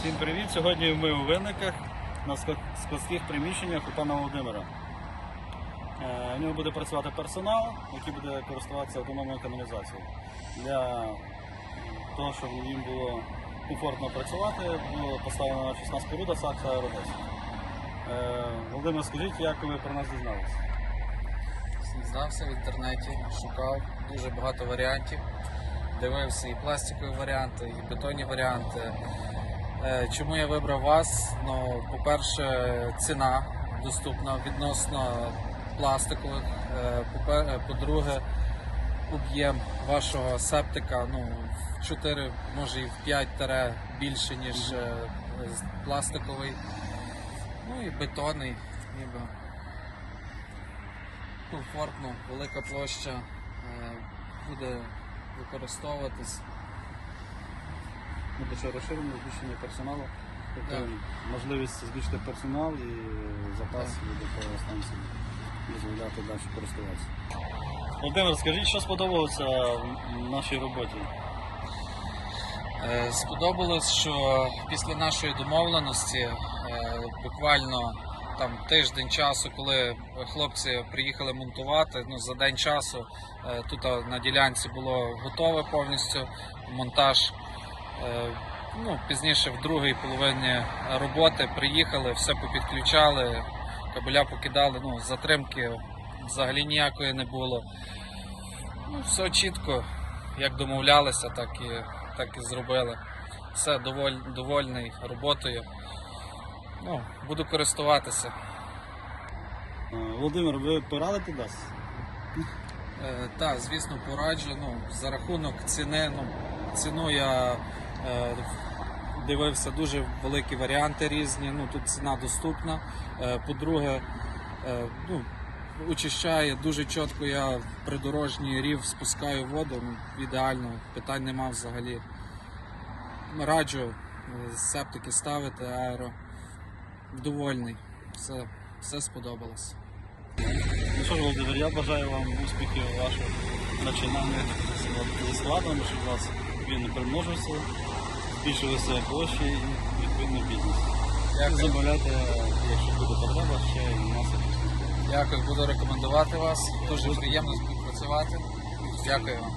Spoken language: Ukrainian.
Всім привіт! Сьогодні ми у винниках на складських приміщеннях у пана Володимира. Е, В нього буде працювати персонал, який буде користуватися автономною каналізацією. Для того, щоб їм було комфортно працювати, було поставлено 16 споруда Аеродес. Е, Володимир, скажіть, як ви про нас дізналися? Знався в інтернеті, шукав дуже багато варіантів. Дивився і пластикові варіанти, і бетонні варіанти. Е, Чому я вибрав вас? Ну, по-перше, ціна доступна відносно пластикових. Е, е, По-друге, об'єм вашого септика ну, в 4, може і в 5 таре більше, ніж пластиковий. Ну і бетонний, ніби комфортно, велика площа буде використовуватись. Ще розширено збільшення персоналу, тобто можливість збільшити персонал і запас Так. буде по станції дозволяти далі користуватися. Володимир, скажіть, що сподобалося в нашій роботі? Е, Сподобалось, що після нашої домовленості е, буквально там тиждень часу, коли хлопці приїхали монтувати, ну за день часу е, тут на ділянці було готове повністю монтаж. Ну, пізніше в другій половині роботи приїхали, все попідключали, кабеля покидали, ну, затримки взагалі ніякої не було. Ну, все чітко, як домовлялися, так і, так і зробили. Все доволь, довольний роботою. Ну, буду користуватися. Е, Володимир, ви порадите нас? Е, так, звісно, пораджу. Ну, за рахунок ціни, ну, ціну я дивився дуже великі варіанти різні. Ну, тут ціна доступна. Е, по-друге, е, ну, очищає дуже чітко. Я придорожній рів спускаю воду. Ну, ідеально, питань нема взагалі. Раджу е, септики ставити, аеро. Довольний. Все, все сподобалось. Ну що ж, Володимир, я бажаю вам успіхів ваших начинаннях зі складом, щоб вас він примножився, збільшилися гроші і відповідно бізнес. Як Замовляйте, якщо буде потреба, ще і маса пісні. Дякую, буду рекомендувати вас. Дуже приємно співпрацювати. Дякую вам.